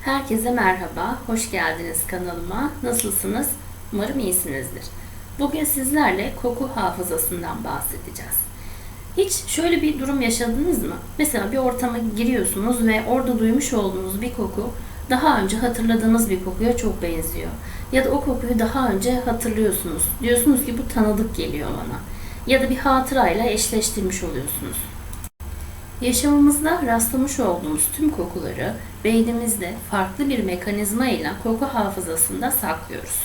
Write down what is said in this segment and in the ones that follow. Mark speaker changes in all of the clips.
Speaker 1: Herkese merhaba, hoş geldiniz kanalıma. Nasılsınız? Umarım iyisinizdir. Bugün sizlerle koku hafızasından bahsedeceğiz. Hiç şöyle bir durum yaşadınız mı? Mesela bir ortama giriyorsunuz ve orada duymuş olduğunuz bir koku daha önce hatırladığınız bir kokuya çok benziyor. Ya da o kokuyu daha önce hatırlıyorsunuz. Diyorsunuz ki bu tanıdık geliyor bana. Ya da bir hatırayla eşleştirmiş oluyorsunuz. Yaşamımızda rastlamış olduğumuz tüm kokuları beynimizde farklı bir mekanizma ile koku hafızasında saklıyoruz.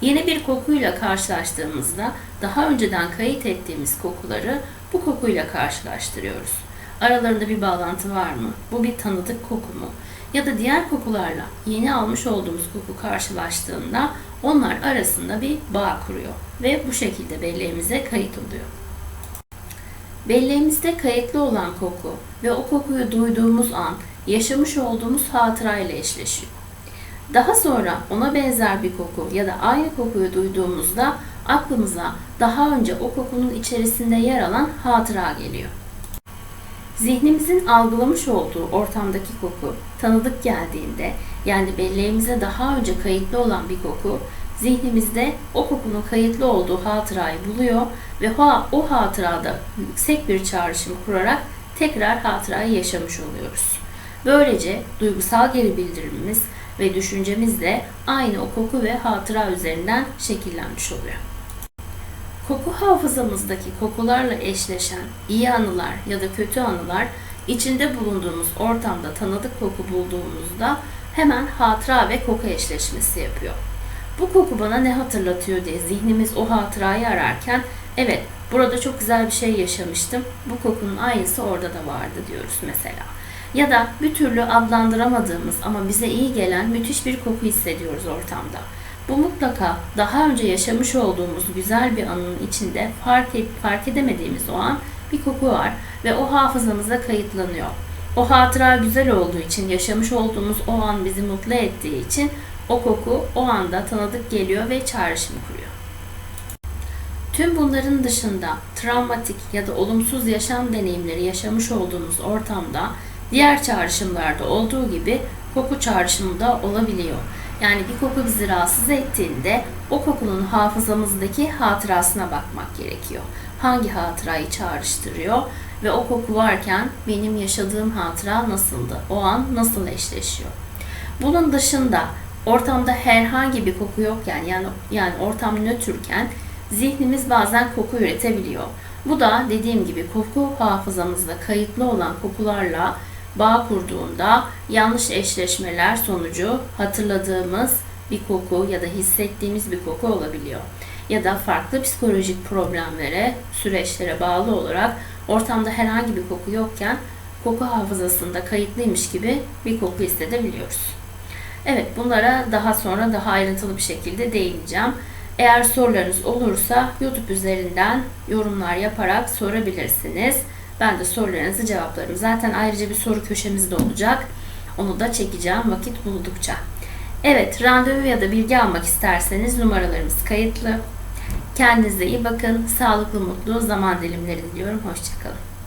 Speaker 1: Yeni bir kokuyla karşılaştığımızda daha önceden kayıt ettiğimiz kokuları bu kokuyla karşılaştırıyoruz. Aralarında bir bağlantı var mı? Bu bir tanıdık koku mu? Ya da diğer kokularla yeni almış olduğumuz koku karşılaştığında onlar arasında bir bağ kuruyor ve bu şekilde belleğimize kayıt oluyor. Belleğimizde kayıtlı olan koku ve o kokuyu duyduğumuz an yaşamış olduğumuz hatırayla eşleşiyor. Daha sonra ona benzer bir koku ya da aynı kokuyu duyduğumuzda aklımıza daha önce o kokunun içerisinde yer alan hatıra geliyor. Zihnimizin algılamış olduğu ortamdaki koku tanıdık geldiğinde yani belleğimize daha önce kayıtlı olan bir koku zihnimizde o kokunun kayıtlı olduğu hatırayı buluyor ve o hatırada yüksek bir çağrışım kurarak tekrar hatırayı yaşamış oluyoruz. Böylece duygusal geri bildirimimiz ve düşüncemiz de aynı o koku ve hatıra üzerinden şekillenmiş oluyor. Koku hafızamızdaki kokularla eşleşen iyi anılar ya da kötü anılar içinde bulunduğumuz ortamda tanıdık koku bulduğumuzda hemen hatıra ve koku eşleşmesi yapıyor. Bu koku bana ne hatırlatıyor diye zihnimiz o hatırayı ararken evet burada çok güzel bir şey yaşamıştım. Bu kokunun aynısı orada da vardı diyoruz mesela. Ya da bir türlü adlandıramadığımız ama bize iyi gelen müthiş bir koku hissediyoruz ortamda. Bu mutlaka daha önce yaşamış olduğumuz güzel bir anının içinde fark, et, fark edemediğimiz o an bir koku var ve o hafızamıza kayıtlanıyor. O hatıra güzel olduğu için, yaşamış olduğumuz o an bizi mutlu ettiği için o koku o anda tanıdık geliyor ve çağrışım kuruyor. Tüm bunların dışında travmatik ya da olumsuz yaşam deneyimleri yaşamış olduğumuz ortamda diğer çağrışımlarda olduğu gibi koku çağrışımı da olabiliyor. Yani bir koku bizi rahatsız ettiğinde o kokunun hafızamızdaki hatırasına bakmak gerekiyor. Hangi hatırayı çağrıştırıyor ve o koku varken benim yaşadığım hatıra nasıldı? O an nasıl eşleşiyor? Bunun dışında ortamda herhangi bir koku yokken yani yani ortam nötrken zihnimiz bazen koku üretebiliyor. Bu da dediğim gibi koku hafızamızda kayıtlı olan kokularla bağ kurduğunda yanlış eşleşmeler sonucu hatırladığımız bir koku ya da hissettiğimiz bir koku olabiliyor. Ya da farklı psikolojik problemlere, süreçlere bağlı olarak ortamda herhangi bir koku yokken koku hafızasında kayıtlıymış gibi bir koku hissedebiliyoruz. Evet bunlara daha sonra daha ayrıntılı bir şekilde değineceğim. Eğer sorularınız olursa YouTube üzerinden yorumlar yaparak sorabilirsiniz. Ben de sorularınızı cevaplarım. Zaten ayrıca bir soru köşemiz de olacak. Onu da çekeceğim vakit buldukça. Evet, randevu ya da bilgi almak isterseniz numaralarımız kayıtlı. Kendinize iyi bakın. Sağlıklı, mutlu zaman dilimleri diliyorum. Hoşçakalın.